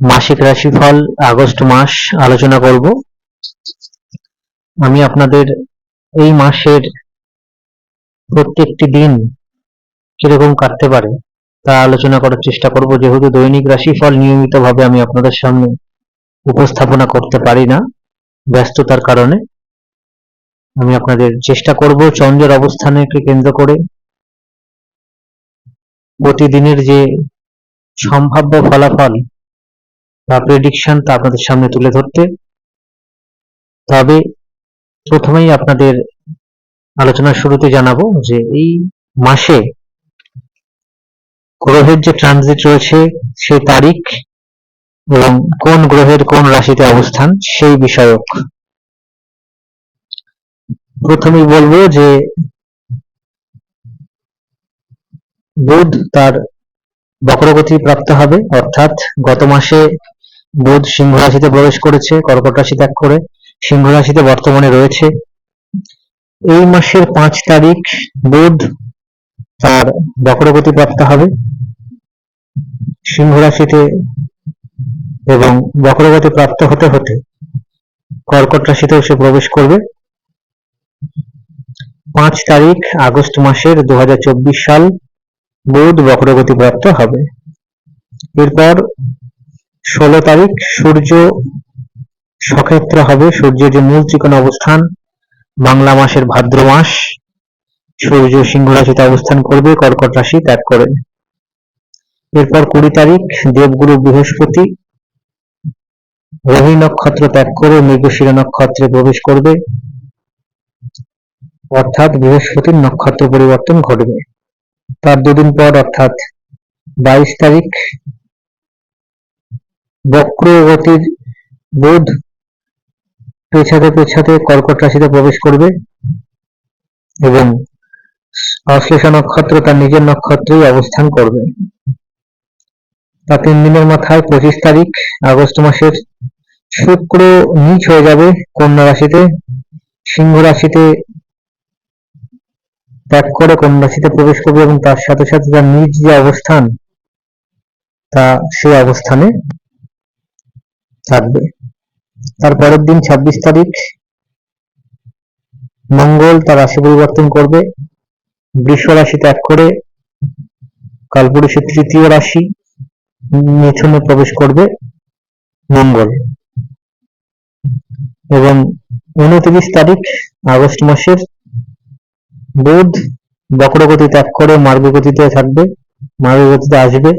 মাসিক রাশিফল আগস্ট মাস আলোচনা করব। আমি আপনাদের এই মাসের প্রত্যেকটি দিন কীরকম কাটতে পারে তা আলোচনা করার চেষ্টা করব। যেহেতু দৈনিক রাশিফল নিয়মিতভাবে আমি আপনাদের সামনে উপস্থাপনা করতে পারি না ব্যস্ততার কারণে। আমি আপনাদের চেষ্টা করব চন্দ্রের অবস্থানকে কেন্দ্র করে প্রতিদিনের যে সম্ভাব্য ফলাফল বা প্রেডিকশন তা আপনাদের সামনে তুলে ধরতে। তবে প্রথমেই আপনাদের আলোচনার শুরুতে জানাব যে এই মাসে গ্রহের যে ট্রানজিট রয়েছে সেই তারিখ এবং কোন গ্রহের কোন রাশিতে অবস্থান, সেই বিষয়ক প্রথমেই বলব যে বুধ তার বক্রগতি প্রাপ্ত হবে, অর্থাৎ গত মাসে বুধ সিংহ রাশিতে প্রবেশ করেছে, কর্কট রাশি ত্যাগ করে, সিংহ রাশিতে বর্তমানে রয়েছে। এই মাসের পাঁচ তারিখ বুধ তার বক্রগতি প্রাপ্ত হবে। সিংহ রাশিতে এবং বক্রগতি প্রাপ্ত হতে হতে কর্কট রাশিতেও সে প্রবেশ করবে। পাঁচ তারিখ আগস্ট মাসের দু হাজার চব্বিশ সাল বুধ বক্রগতি প্রাপ্ত হবে। এরপর ষোলো তারিখ সূর্য সক্ষেত্র হবে। সূর্যের যে মূল ত্রিকোণ অবস্থান, বাংলা মাসের ভাদ্র মাস, সূর্য সিংহ রাশিতে অবস্থান করবে, কর্কট রাশি ত্যাগ করে। এরপর কুড়ি তারিখ দেবগুরু বৃহস্পতি রোহিণী নক্ষত্র ত্যাগ করে মৃগশিরা নক্ষত্রে প্রবেশ করবে। অর্থাৎ বৃহস্পতির নক্ষত্র পরিবর্তন ঘটবে। তার দুদিন পর অর্থাৎ বাইশ তারিখ বক্রগতির বুধ পেছাতে পেছাতে কর্কট রাশিতে প্রবেশ করবে এবং অশ্লেষা নক্ষত্র তার নিজের নক্ষত্রেই অবস্থান করবে। তার তিন দিনের মাথায় পঁচিশ তারিখ, আগস্ট মাসের শুক্র নিচ হয়ে যাবে কন্যা রাশিতে, সিংহ রাশিতে ত্যাগ করে কন্যা রাশিতে প্রবেশ করবে এবং তার সাথে সাথে তার নিজ যে অবস্থান, তা সে অবস্থানে থাকবে। তার পরের দিন ছাব্বিশ তারিখ মঙ্গল তার রাশি পরিবর্তন করবে। বৃষ রাশি ত্যাগ করে কালপুরুষের তৃতীয় রাশি মিথুনে প্রবেশ করবে মঙ্গল। এবং উনত্রিশ তারিখ আগস্ট মাসের বুধ বক্রগতি ত্যাগ করে মার্গগতিতে থাকবে, মার্গগতিতে আসবে।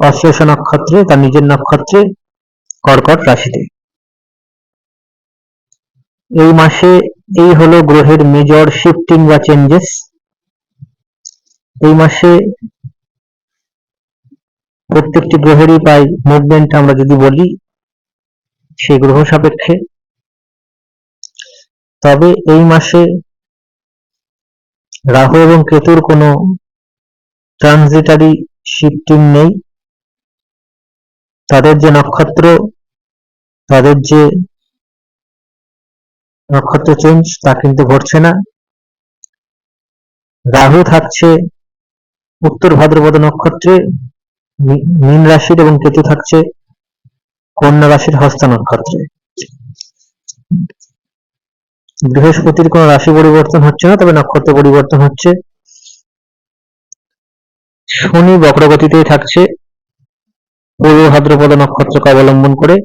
অশ্লেষ নক্ষত্রে তার নিজের নক্ষত্রে কর্কট রাশিতে। এই মাসে এই হলো গ্রহের মেজর শিফটিং বা চেঞ্জেস এই মাসে প্রত্যেকটি গ্রহেরই প্রায় মুভমেন্ট আমরা যদি বলি সেই গ্রহ সাপেক্ষে। তবে এই মাসে রাহু এবং কেতুর কোনো ট্রানজিটারি শিফটিং নেই। তাদের যে নক্ষত্র, তাদের যে নক্ষত্র চেঞ্জ তা কিন্তু ঘটছে না। রাহু থাকছে উত্তর ভাদ্রপদ নক্ষত্রে মীন রাশির এবং কেতু থাকছে কন্যা রাশির হস্তা নক্ষত্রে। বৃহস্পতির কোনো রাশি পরিবর্তন হচ্ছে না, তবে নক্ষত্র পরিবর্তন হচ্ছে। শনি বক্রগতিতেই থাকছে। পূর্ব ভাদ্রপদ নক্ষত্রকে অবলম্বন করে।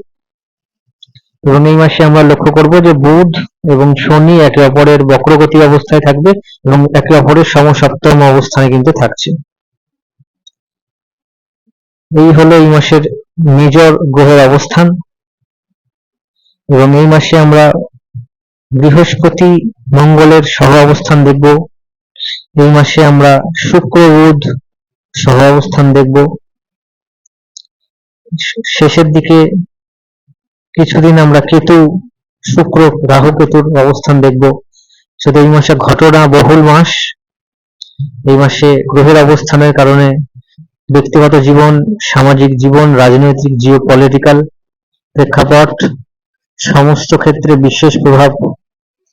এবং এই মাসে আমরা লক্ষ্য করব যে বুধ এবং শনি একে অপরের বক্রগতি অবস্থায় থাকবে এবং একে অপরের সমসপ্তম অবস্থানে কিন্তু থাকছে। এই হলো এই মাসের মেজর গ্রহের অবস্থান। এবং এই মাসে আমরা বৃহস্পতি মঙ্গলের সহ অবস্থান দেখব। এই মাসে আমরা শুক্র বুধ সহ অবস্থান দেখব। শেষের দিকে কিছুদিন আমরা কেতু, শুক্র, রাহু কেতুর অবস্থান দেখব। শুধু এই মাসে ঘটনা বহুল মাস। এই মাসে গ্রহের অবস্থানের কারণে ব্যক্তিগত জীবন, সামাজিক জীবন, রাজনৈতিক জিও পলিটিক্যাল প্রেক্ষাপট সমস্ত ক্ষেত্রে বিশেষ প্রভাব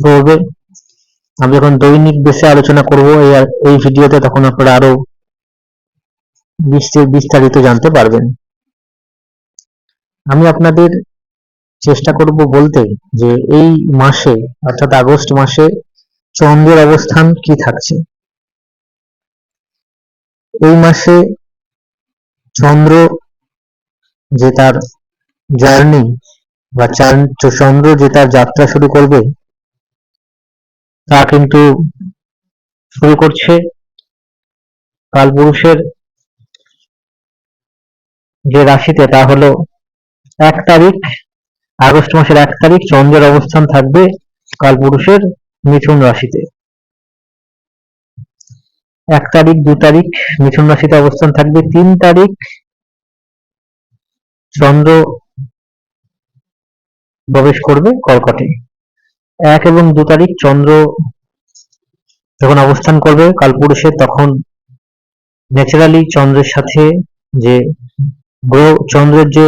পড়বে। আমি যখন দৈনিক বেসে আলোচনা করব এই ভিডিওতে তখন আপনারা আরও বিস্তার- বিস্তারিত জানতে পারবেন। আমি আপনাদের চেষ্টা করব বলতে যে এই মাসে, অর্থাৎ আগস্ট মাসে চন্দ্রের অবস্থান কি থাকছে। এই মাসে চন্দ্র যে তার জার্নি বা চান- চন্দ্র যে তার যাত্রা শুরু করবে, তা কিন্তু শুরু করছে কালপুরুষের যে রাশিতে, তা হলো এক তারিখ, আগস্ট মাসের এক তারিখ চন্দ্রের অবস্থান থাকবে কালপুরুষের মিথুন রাশিতে। এক তারিখ, দু তারিখ মিথুন রাশিতে অবস্থান থাকবে। তিন তারিখ চন্দ্র প্রবেশ করবে কর্কটে এক এবং দু তারিখ চন্দ্র যখন অবস্থান করবে কালপুরুষের তখন ন্যাচারালি চন্দ্রের সাথে যে গ্রহ, চন্দ্রের যে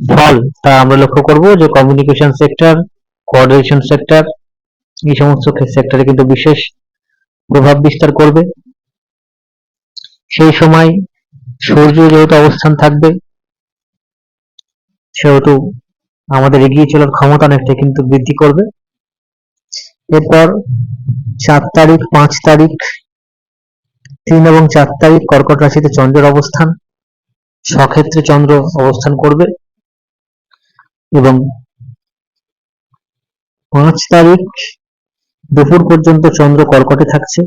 ফল তা আমরা লক্ষ্য করব যে কমিউনিকেশন সেক্টর কোঅর্ডিনেশন সেক্টর এই সমস্ত সেক্টরে কিন্তু বিশেষ প্রভাব বিস্তার করবে। সেই সময় সূর্য যেহেতু অবস্থান থাকবে, সেহেতু আমাদের এগিয়ে চলার ক্ষমতা অনেকটা কিন্তু বৃদ্ধি করবে। এরপর চার তারিখ, পাঁচ তারিখ, তিন এবং চার তারিখ কর্কট রাশিতে চন্দ্রের অবস্থান, স্বক্ষেত্রে চন্দ্র অবস্থান করবে। এবং পাঁচ তারিখ দুপুর পর্যন্ত চন্দ্র কর্কটে থাকছে।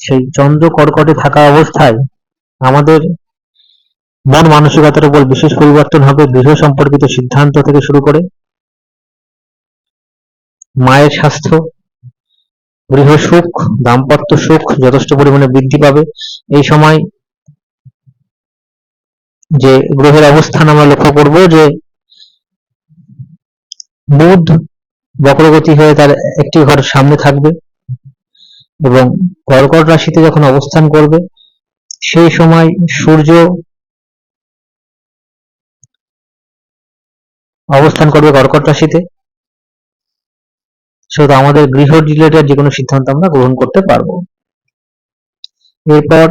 সেই চন্দ্র কর্কটে থাকা অবস্থায় আমাদের মন মানসিকতার উপর বিশেষ পরিবর্তন হবে, গৃহ সম্পর্কিত সিদ্ধান্ত থেকে শুরু করে মায়ের স্বাস্থ্য, গৃহ সুখ, দাম্পত্য সুখ যথেষ্ট পরিমাণে বৃদ্ধি পাবে। এই সময় যে গ্রহের অবস্থান আমরা লক্ষ্য করব যে বুধ বক্রগতি হয়ে তার একটি ঘর সামনে থাকবে এবং কর্কট রাশিতে যখন অবস্থান করবে, সেই সময় সূর্য অবস্থান করবে কর্কট রাশিতে। সেহেতু আমাদের গৃহ রিলেটেড যে কোনো সিদ্ধান্ত আমরা গ্রহণ করতে পারব। এরপর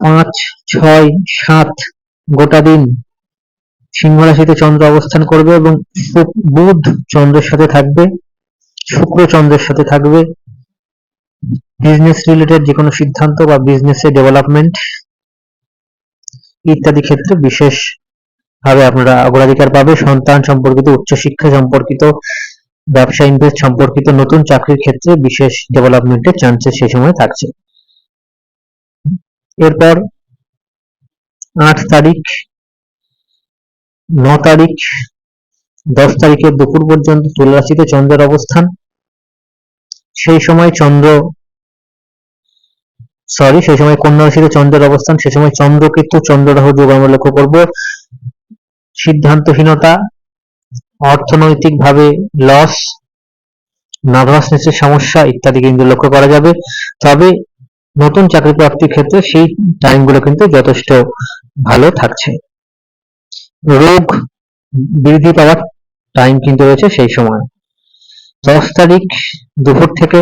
পাঁচ, ছয়, সাত, গোটা দিন সিংহ রাশিতে চন্দ্র অবস্থান করবে এবং বুধ চন্দ্রের সাথে থাকবে, শুক্র চন্দ্রের সাথে থাকবে। বিজনেস রিলেটেড যে কোনো সিদ্ধান্ত বা বিজনেসের ডেভেলপমেন্ট ইত্যাদি ক্ষেত্রে বিশেষ ভাবে আপনারা অগ্রাধিকার পাবে। সন্তান সম্পর্কিত, উচ্চশিক্ষা সম্পর্কিত, ব্যবসা ইনভেস্ট সম্পর্কিত, নতুন চাকরির ক্ষেত্রে বিশেষ ডেভেলপমেন্টের চান্সেস সেই সময় থাকছে। এরপর আট তারিখ ন তারিখ, দশ তারিখের দুপুর পর্যন্ত তুলা চন্দ্রের অবস্থান। সেই সময় চন্দ্র সরি সেই সময় কন্যা রাশিতে চন্দ্রের অবস্থান, সেই সময় চন্দ্র কিন্তু চন্দ্র রাহু যোগ আমরা লক্ষ্য করব। সিদ্ধান্তহীনতা অর্থনৈতিক ভাবে লস নার্ভাসনেসের সমস্যা ইত্যাদি কিন্তু লক্ষ্য করা যাবে। তবে নতুন চাকরি প্রাপ্তির ক্ষেত্রে সেই টাইমগুলো কিন্তু যথেষ্ট ভালো থাকছে। রোগ বৃদ্ধি পাওয়ার টাইম কিন্তু রয়েছে সেই সময়। দশ তারিখ দুপুর থেকে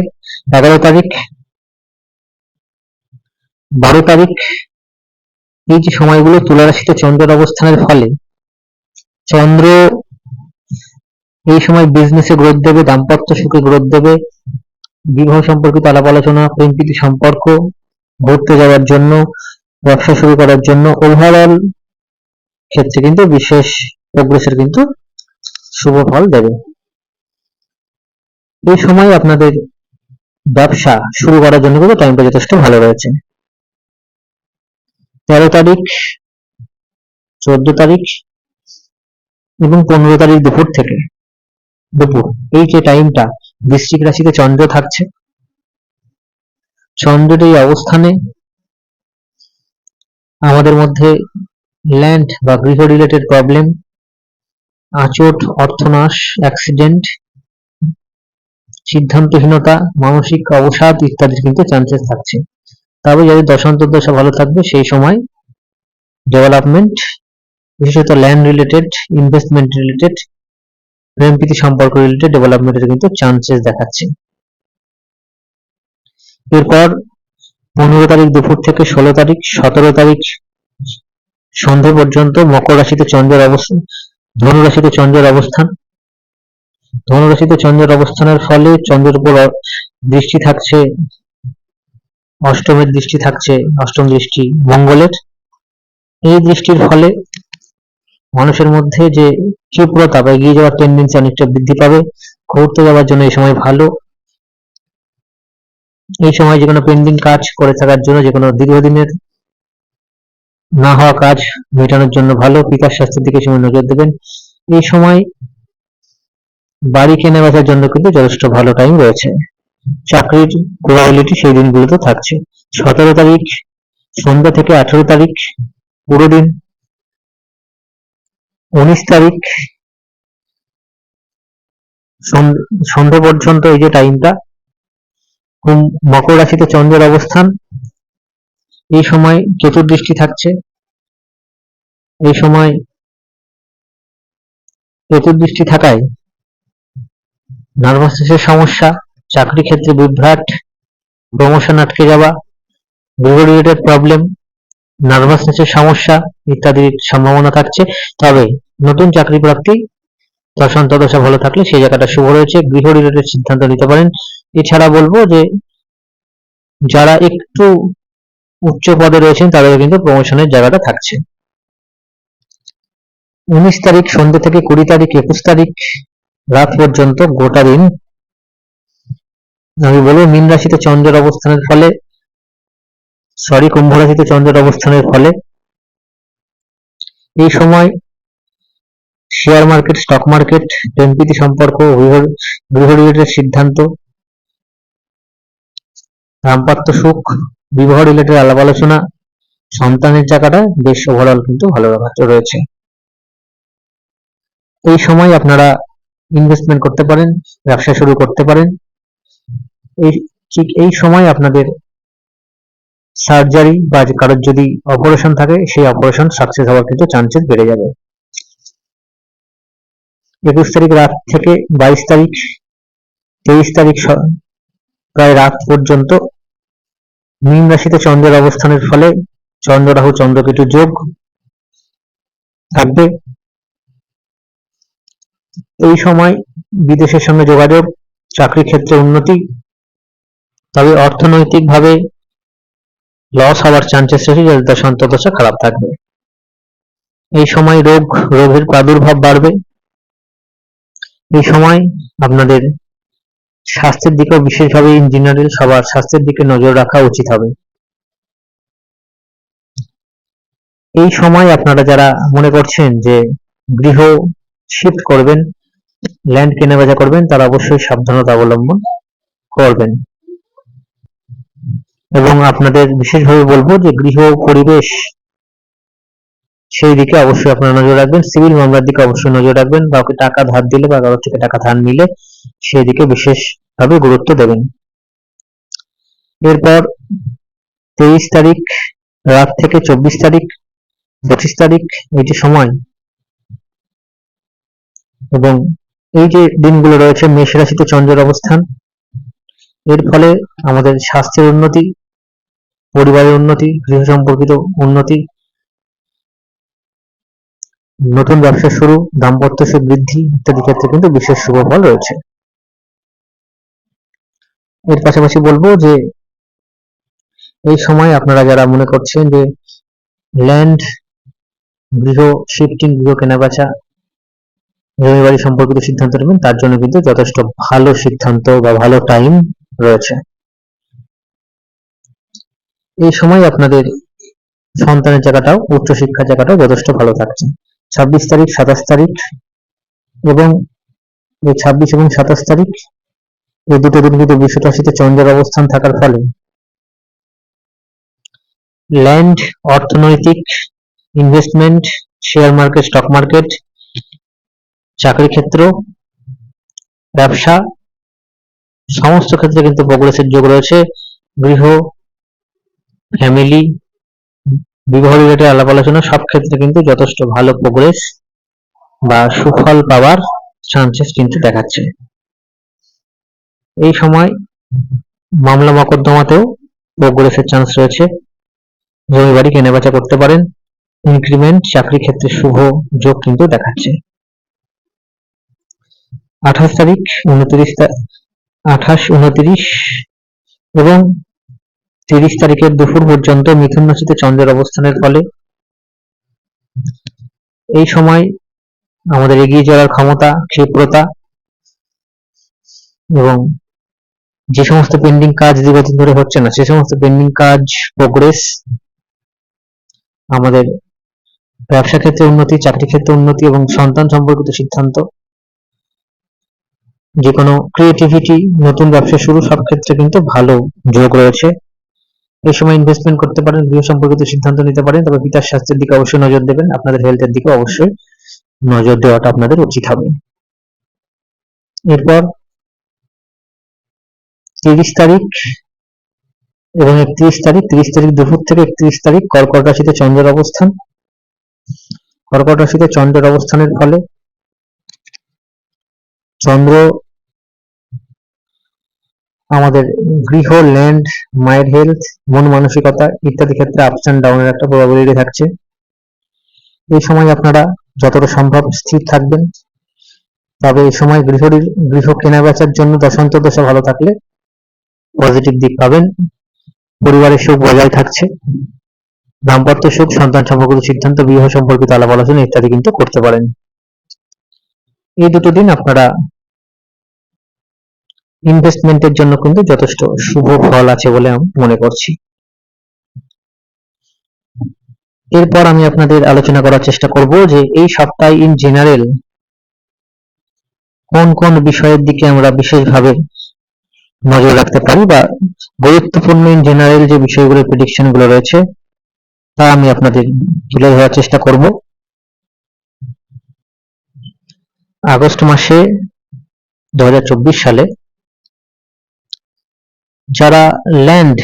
এগারো তারিখ, বারো তারিখ এই যে সময়গুলো তুলা রাশিতে চন্দ্রের অবস্থানের ফলে, চন্দ্র এই সময় বিজনেসে গ্রোথ দেবে, দাম্পত্য সুখে গ্রোথ দেবে, বিবাহ সম্পর্কিত আলাপ আলোচনা প্রেম সম্পর্ক, ঘুরতে যাওয়ার জন্য, ব্যবসা শুরু করার জন্য ওভারঅল ক্ষেত্রে কিন্তু বিশেষ প্রোগ্রেসের কিন্তু শুভ ফল দেবে। এই সময় আপনাদের ব্যবসা শুরু করার জন্য কিন্তু টাইমটা যথেষ্ট ভালো রয়েছে। তেরো তারিখ, চোদ্দ তারিখ এবং পনেরো তারিখ দুপুর থেকে। দুপুর, এই যে টাইমটা বৃশ্চিক রাশিতে চন্দ্র থাকছে। চন্দ্রের এই অবস্থানে আমাদের মধ্যে ল্যান্ড বা গৃহ রিলেটেড প্রবলেম আচট, অর্থনাশ অ্যাক্সিডেন্ট সিদ্ধান্তহীনতা, মানসিক অবসাদ ইত্যাদির কিন্তু চান্সেস থাকছে। তবে যাদের দশান্তর দশা ভালো থাকবে, সেই সময় ডেভেলপমেন্ট বিশেষত ল্যান্ড রিলেটেড ইনভেস্টমেন্ট রিলেটেড প্রেম প্রীতি সম্পর্ক রিলেটেড ডেভেলপমেন্টের কিন্তু চান্সেস দেখাচ্ছে। এরপর পনেরো তারিখ দুপুর থেকে ষোলো তারিখ, সতেরো তারিখ সন্ধ্যে পর্যন্ত মকর রাশিতে চন্দ্রের অবস্থান, ধনু রাশিতে চন্দ্রের অবস্থান। ধনু রাশিতে চন্দ্রের অবস্থানের ফলে চন্দ্রের উপর দৃষ্টি থাকছে, অষ্টমের দৃষ্টি থাকছে, অষ্টম দৃষ্টি মঙ্গলের। এই দৃষ্টির ফলে মানুষের মধ্যে যে ক্ষিপ্রতা বা এগিয়ে যাওয়ার টেন্ডেন্সি অনেকটা বৃদ্ধি পাবে। ঘুরতে যাওয়ার জন্য এই সময় ভালো। এই সময় যে কোনো পেন্ডিং কাজ করে থাকার জন্য যে কোনো দীর্ঘদিনের না হওয়া কাজ মেটানোর জন্য ভালো। পিতার স্বাস্থ্যের দিকে সময় নজর দেবেন। এই সময় বাড়ি কেনা বেচার জন্য কিন্তু যথেষ্ট ভালো টাইম রয়েছে। চাকরির প্রবাবিলিটি সেই দিনগুলোতে থাকছে। সতেরো তারিখ, সন্ধ্যা থেকে আঠেরো তারিখ, পুরো দিন। উনিশ তারিখ, সন- সন্ধ্যে পর্যন্ত এই যে টাইমটা মকর রাশিতে চন্দ্রের অবস্থান। এই সময় কেতুর দৃষ্টি থাকছে। এই সময় কেতুর দৃষ্টি থাকায় নার্ভাসনেসের সমস্যা, চাকরি ক্ষেত্রে বিভ্রাট প্রমোশন আটকে যাওয়া রিলেটেড প্রবলেম নার্ভাসনেসের সমস্যা ইত্যাদির সম্ভাবনা থাকছে। তবে নতুন চাকরি প্রাপ্তি দশা ভালো থাকলে সেই জায়গাটা শুভ রয়েছে। গৃহ রিলেটেড সিদ্ধান্ত নিতে পারেন। এছাড়া বলব যে যারা একটু উচ্চ পদে রয়েছেন তাদের কিন্তু প্রমোশনের জায়গাটা থাকছে। উনিশ তারিখ সন্ধ্যে থেকে কুড়ি তারিখ, একুশ তারিখ রাত পর্যন্ত গোটা দিন আমি বলব মীন রাশিতে চন্দ্রের অবস্থানের ফলে, সরি, কুম্ভ রাশিতে চন্দ্রের অবস্থানের ফলে, এই সময় শেয়ার মার্কেট স্টক মার্কেট প্রেমপ্রীতি সম্পর্ক গৃহ- সিদ্ধান্ত দাম্পত্য সুখ, বিবাহ রিলেটেড আলাপ আলোচনা সন্তানের জায়গাটা বেশ ওভারঅল কিন্তু ভালো রয়েছে। এই সময় আপনারা ইনভেস্টমেন্ট করতে পারেন, ব্যবসা শুরু করতে পারেন। এই ঠিক এই সময় আপনাদের সার্জারি বা কারোর যদি অপারেশন থাকে, সেই অপারেশন সাকসেস হওয়ার কিন্তু চান্সেস বেড়ে যাবে। একুশ তারিখ রাত থেকে বাইশ তারিখ, তেইশ তারিখ প্রায় রাত পর্যন্ত মীন রাশিতে চন্দ্রের অবস্থানের ফলে চন্দ্র রাহু চন্দ্রকেতু যোগ থাকবে। এই সময় বিদেশের সঙ্গে যোগাযোগ, চাকরি ক্ষেত্রে উন্নতি, তবে অর্থনৈতিকভাবে লস হওয়ার চান্সেস রয়েছে যাদের তার সন্তদশা খারাপ থাকবে। এই সময় রোগ, রোগের প্রাদুর্ভাব বাড়বে। এই সময় আপনাদের স্বাস্থ্যের দিকেও বিশেষভাবে ইঞ্জিনিয়ারের সবার স্বাস্থ্যের দিকে নজর রাখা উচিত হবে। এই সময় আপনারা যারা মনে করছেন যে গৃহ শিফট করবেন ল্যান্ড কেনাবেচা করবেন, তারা অবশ্যই সাবধানতা অবলম্বন করবেন। এবং আপনাদের বিশেষভাবে বলব যে গৃহ পরিবেশ সেই দিকে অবশ্যই আপনারা নজর রাখবেন। সিভিল মামলার দিকে অবশ্যই নজর রাখবেন। কাউকে টাকা ধার দিলে বা কারোর থেকে টাকা ধার নিলে সেই দিকে বিশেষভাবে গুরুত্ব দেবেন। এরপর তেইশ তারিখ রাত থেকে চব্বিশ তারিখ, পঁচিশ তারিখ যে সময়। এবং এই যে দিনগুলো রয়েছে মেষ রাশিতে চন্দ্রের অবস্থান, এর ফলে আমাদের স্বাস্থ্যের উন্নতি, পরিবারের উন্নতি, গৃহ সম্পর্কিত উন্নতি, নতুন ব্যবসা শুরু, দাম্পত্য বৃদ্ধি ইত্যাদি ক্ষেত্রে কিন্তু বিশেষ শুভ ফল রয়েছে। এর পাশাপাশি বলব যে, এই সময় আপনারা যারা মনে করছেন যে ল্যান্ড গৃহ শিফটিং গৃহ কেনাবেচা জমি বাড়ি সম্পর্কিত সিদ্ধান্ত নেবেন, তার জন্য কিন্তু যথেষ্ট ভালো সিদ্ধান্ত বা ভালো টাইম রয়েছে। এই সময় আপনাদের সন্তানের জায়গাটাও, উচ্চশিক্ষার জায়গাটাও যথেষ্ট ভালো থাকছে। ছাব্বিশ তারিখ, সাতাশ তারিখ এবং ছাব্বিশ এবং সাতাশ তারিখ এই দুটো দিন কিন্তু বিশ্ব রাশিতে চন্দ্রের অবস্থান থাকার ফলে ল্যান্ড, অর্থনৈতিক investment share market stock market চাকরি ক্ষেত্র, ব্যবসা, সমস্ত ক্ষেত্রে কিন্তু প্রোগ্রেসের যোগ রয়েছে। গৃহ ফ্যামিলি বিবাহ রিলেটেড আলাপ আলোচনা সব ক্ষেত্রে কিন্তু যথেষ্ট ভালো প্রোগ্রেস বা সুফল পাওয়ার চান্সেস কিন্তু দেখাচ্ছে। এই সময় মামলা মকদ্দমাতেও প্রোগ্রেসের চান্স রয়েছে। জমি বাড়ি কেনাবেচা করতে পারেন। ইনক্রিমেন্ট চাকরি ক্ষেত্রে শুভ যোগ কিন্তু দেখাচ্ছে। আঠাশ তারিখ, উনত্রিশ আঠাশ, উনত্রিশ এবং তিরিশ তারিখের দুপুর পর্যন্ত মিথুন রাশিতে চন্দ্রের অবস্থানের ফলে এই সময় আমাদের এগিয়ে যাওয়ার ক্ষমতা, ক্ষিপ্রতা এবং যে সমস্ত পেন্ডিং কাজ দীর্ঘদিন ধরে হচ্ছে না, সে সমস্ত পেন্ডিং কাজ প্রোগ্রেস আমাদের ব্যবসা ক্ষেত্রে উন্নতি, চাকরি ক্ষেত্রে উন্নতি এবং সন্তান সম্পর্কিত সিদ্ধান্ত, যে কোনো ক্রিয়েটিভিটি নতুন ব্যবসা শুরু, সব ক্ষেত্রে কিন্তু ভালো যোগ রয়েছে। এই সময় ইনভেস্টমেন্ট করতে পারেন, গৃহ সম্পর্কিত সিদ্ধান্ত নিতে পারেন, তবে পিতার স্বাস্থ্যের দিকে অবশ্যই নজর দেবেন। আপনাদের হেলথের দিকে অবশ্যই নজর দেওয়াটা আপনাদের উচিত হবে। এরপর তিরিশ তারিখ এবং একত্রিশ তারিখ, তিরিশ তারিখ দুপুর থেকে একত্রিশ তারিখ কর্কট রাশিতে চন্দ্রের অবস্থান। কর্কট রাশিতে চন্দ্রের অবস্থানের ফলে চন্দ্র আমাদের গৃহ ল্যান্ড মায়ের হেলথ মন মানসিকতা ইত্যাদি ক্ষেত্রে আপস অ্যান্ড ডাউনের একটা প্রবাবিলিটি থাকছে। এই সময় আপনারা যতটা সম্ভব স্থির থাকবেন। তবে এই সময় গৃহ গৃহ কেনা বেচার জন্য দশান্ত দশা ভালো থাকলে পজিটিভ দিক পাবেন। পরিবারের সুখ বজায় থাকছে। দাম্পত্য সুখ, সন্তান সম্পর্কিত সিদ্ধান্ত, বিবাহ সম্পর্কিত আলাপ আলোচনা ইত্যাদি কিন্তু করতে পারেন। এই দুটো দিন আপনারা ইনভেস্টমেন্টের জন্য কিন্তু যথেষ্ট শুভ ফল আছে বলে আমি মনে করছি। এরপর আমি আপনাদের আলোচনা করার চেষ্টা করব যে এই সপ্তাহে ইন জেনারেল কোন কোন বিষয়ের দিকে আমরা বিশেষভাবে নজর রাখতে পারি বা গুরুত্বপূর্ণ ইন জেনারেল যে বিষয়গুলো প্রেডিকশনগুলো রয়েছে, তা আমি আপনাদের তুলে ধরার চেষ্টা করব। আগস্ট মাসে দু সালে যারা ল্যান্ড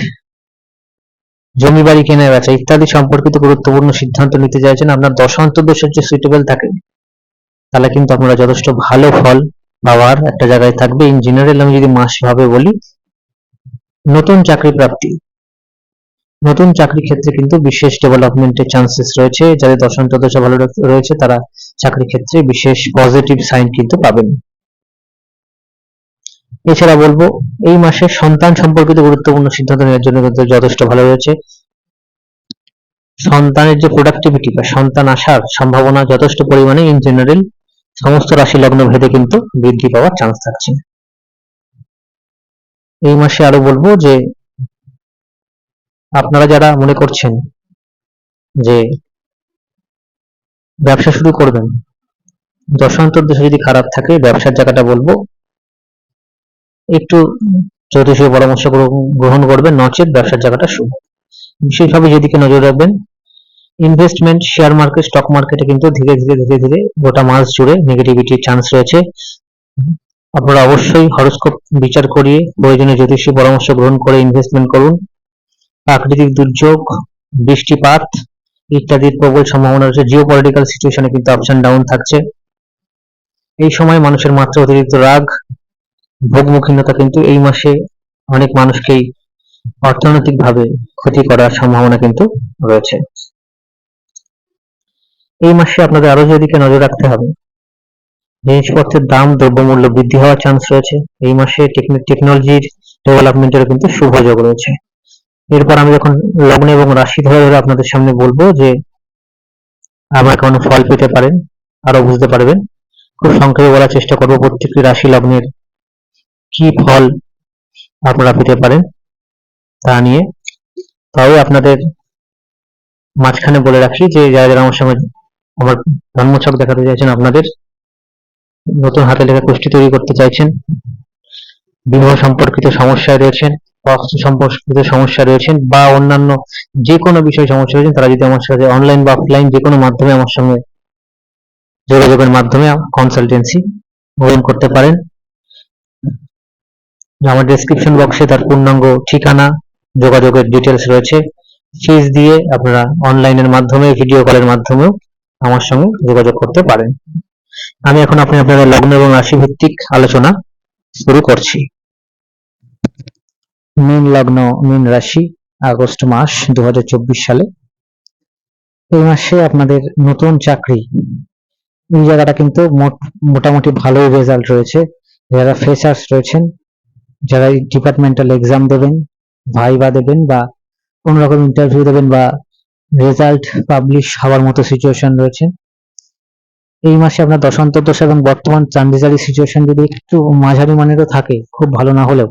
জমি বাড়ি কেনা বেচা ইত্যাদি সম্পর্কিত গুরুত্বপূর্ণ সিদ্ধান্ত নিতে চাইছেন, আপনার দশান্ত দোষের যে সুইটেবল থাকে, তাহলে কিন্তু আপনারা যথেষ্ট ভালো ফল পাওয়ার একটা জায়গায় থাকবে ইন জেনারেল আমি যদি মাস ভাবে বলি, নতুন চাকরি প্রাপ্তি। নতুন চাকরি ক্ষেত্রে কিন্তু বিশেষ ডেভেলপমেন্টের চান্সেস রয়েছে, যাদের দশান্ত দশা ভালো রয়েছে তারা চাকরি ক্ষেত্রে বিশেষ পজিটিভ সাইন কিন্তু পাবেন। এছাড়া বলব, এই মাসে সন্তান সম্পর্কিত গুরুত্বপূর্ণ সিদ্ধান্ত নেওয়ার জন্য কিন্তু যথেষ্ট ভালো রয়েছে। সন্তানের যে প্রোডাক্টিভিটি বা সন্তান আসার সম্ভাবনা যথেষ্ট পরিমাণে ইন জেনারেল সমস্ত রাশি লগ্ন ভেদে কিন্তু বৃদ্ধি পাওয়ার চান্স থাকছে। এই মাসে আরও বলব যে, আপনারা যারা মনে করছেন যে ব্যবসা শুরু করবেন দশান্তর দেশে যদি খারাপ থাকে, ব্যবসার জায়গাটা বলব, একটু জ্যোতিষীয় পরামর্শ গ্রহণ করবেন, নচেত ব্যবসার জায়গাটা শুভ। বিশেষভাবে যেদিকে নজর রাখবেন ইনভেস্টমেন্ট শেয়ার মার্কেট স্টক মার্কেটে কিন্তু ধীরে ধীরে ধীরে ধীরে গোটা মাস জুড়ে নেগেটিভিটির চান্স রয়েছে। আপনারা অবশ্যই হরস্কোপ বিচার করিয়ে প্রয়োজনে জ্যোতিষী পরামর্শ গ্রহণ করে ইনভেস্টমেন্ট করুন। প্রাকৃতিক দুর্যোগ, বৃষ্টিপাত ইত্যাদির প্রবল সম্ভাবনা রয়েছে। জিও পলিটিক্যাল সিচুয়েশনে কিন্তু আপস অ্যান্ড ডাউন থাকছে। এই সময় মানুষের মাত্রা অতিরিক্ত রাগ, ভোগমুখীনতা কিন্তু এই মাসে অনেক মানুষকেই অর্থনৈতিকভাবে ক্ষতি করার সম্ভাবনা কিন্তু রয়েছে। এই মাসে আপনাদের আরও যেদিকে নজর রাখতে হবে, জিনিসপত্রের দাম, দ্রব্যমূল্য বৃদ্ধি হওয়ার চান্স রয়েছে। এই মাসে টেকনোলজির ডেভেলপমেন্টের কিন্তু শুভ যোগ রয়েছে। এরপর আমি যখন লগ্ন এবং রাশি ধরে ধরে আপনাদের সামনে বলব যে, আমার কেমন ফল পেতে পারেন আরও বুঝতে পারবেন। খুব সংক্ষেপে বলার চেষ্টা করব, প্রত্যেকটি রাশি লগ্নের কি ফল আপনারা পেতে পারেন, তা নিয়ে। তবে আপনাদের মাঝখানে বলে রাখি যে, যারা যারা আমার সঙ্গে আমার জন্মছক দেখাতে চাইছেন আপনাদের। নতুন হাতে লেখা কুষ্টি তৈরি করতে চাইছেন। বিবাহ সম্পর্কিত সমস্যায় রয়েছেন সম্পর্কিত সমস্যা রয়েছেন, বা অন্যান্য যে কোনো বিষয়ে সমস্যা রয়েছেন, তারা যদি আমার সাথে অনলাইন বা অফলাইন যে কোনো মাধ্যমে আমার সঙ্গে যোগাযোগের মাধ্যমে কনসালটেন্সি গ্রহণ করতে পারেন। আমার ডেসক্রিপশন বক্সে তার পূর্ণাঙ্গ ঠিকানা, যোগাযোগের ডিটেলস রয়েছে। ফিস দিয়ে আপনারা অনলাইনের মাধ্যমে ভিডিও কলের মাধ্যমেও আমার সঙ্গে যোগাযোগ করতে পারেন। আমি এখন আপনি আপনাদের লগ্ন এবং রাশি ভিত্তিক আলোচনা শুরু করছি। মীন লগ্ন, মীন রাশি, আগস্ট মাস দু সালে। এই মাসে আপনাদের নতুন চাকরি। এই জায়গাটা কিন্তু মোট- মোটামুটি ভালোই রেজাল্ট রয়েছে। যারা ফ্রেশার্স রয়েছেন, যারা ডিপার্টমেন্টাল এক্সাম দেবেন ভাইবা দেবেন বা কোনো রকম ইন্টারভিউ দেবেন বা রেজাল্ট পাবলিশ হওয়ার মতো সিচুয়েশন রয়েছে। এই মাসে আপনার দশান্ত দশা এবং বর্তমান চান্দিজারি সিচুয়েশন যদি একটু মাঝারি মানেরও থাকে, খুব ভালো না হলেও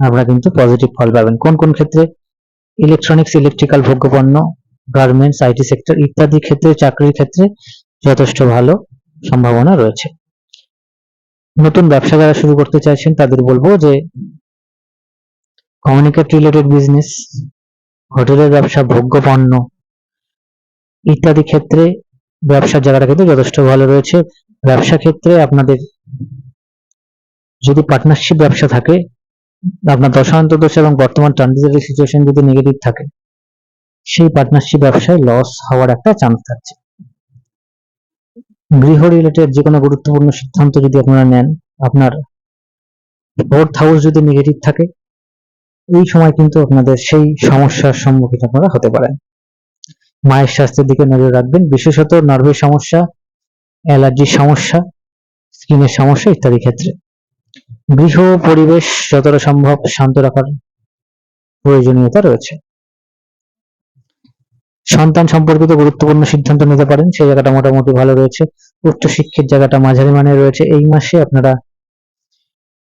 আপনারা কিন্তু পজিটিভ ফল পাবেন। কোন কোন ক্ষেত্রে? ইলেকট্রনিক্স ইলেকট্রিক্যাল ভোগ্যপণ্য গার্মেন্টস আইটি সেক্টর ইত্যাদি ক্ষেত্রে, চাকরির ক্ষেত্রে যথেষ্ট ভালো সম্ভাবনা রয়েছে। নতুন ব্যবসা যারা শুরু করতে চাইছেন, তাদের বলব যে কমিউনিকেট রিলেটেড বিজনেস হোটেলের ব্যবসা, ভোগ্যপণ্য ইত্যাদি ক্ষেত্রে ব্যবসার জায়গাটা কিন্তু যথেষ্ট ভালো রয়েছে। ব্যবসা ক্ষেত্রে আপনাদের যদি পার্টনারশিপ ব্যবসা থাকে, আপনার দশান্ত দোষ এবং বর্তমান ট্রানজিটারি সিচুয়েশন যদি নেগেটিভ থাকে, সেই পার্টনারশিপ ব্যবসায় লস হওয়ার একটা চান্স থাকছে। গৃহ রিলেটেড যে কোনো গুরুত্বপূর্ণ সিদ্ধান্ত যদি আপনারা নেন, আপনার ফোর্থ হাউস যদি নেগেটিভ থাকে, এই সময় কিন্তু আপনাদের সেই সমস্যার সম্মুখীন আপনারা হতে পারেন। মায়ের স্বাস্থ্যের দিকে নজর রাখবেন। বিশেষত নার্ভের সমস্যা, অ্যালার্জির সমস্যা, স্কিনের সমস্যা ইত্যাদি ক্ষেত্রে। গৃহ পরিবেশ যতটা সম্ভব শান্ত রাখার প্রয়োজনীয়তা রয়েছে। সন্তান সম্পর্কিত গুরুত্বপূর্ণ সিদ্ধান্ত নিতে পারেন। সেই জায়গাটা মোটামুটি ভালো রয়েছে। উচ্চশিক্ষার জায়গাটা মাঝারি মানে রয়েছে। এই মাসে আপনারা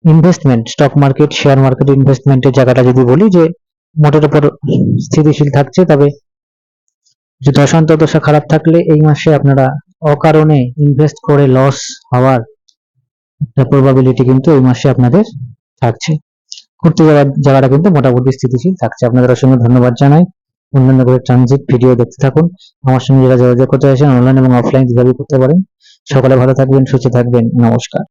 investment stock market share market ইনভেস্টমেন্টের জায়গাটা যদি বলি যে মোটের উপর স্থিতিশীল থাকছে, তবে যে দশা খারাপ থাকলে এই মাসে আপনারা অকারণে ইনভেস্ট করে লস হওয়ার একটা প্রবাবিলিটি কিন্তু এই মাসে আপনাদের থাকছে। ঘুরতে যাওয়ার জায়গাটা কিন্তু মোটামুটি স্থিতিশীল থাকছে। আপনাদের অসংখ্য ধন্যবাদ জানাই। অন্যান্য করে ট্রানজিট ভিডিও দেখতে থাকুন। আমার সঙ্গে যারা যোগাযোগ করতে চাইছেন অনলাইন এবং অফলাইন দুভাবেই করতে পারেন। সকালে ভালো থাকবেন, সুস্থ থাকবেন। নমস্কার।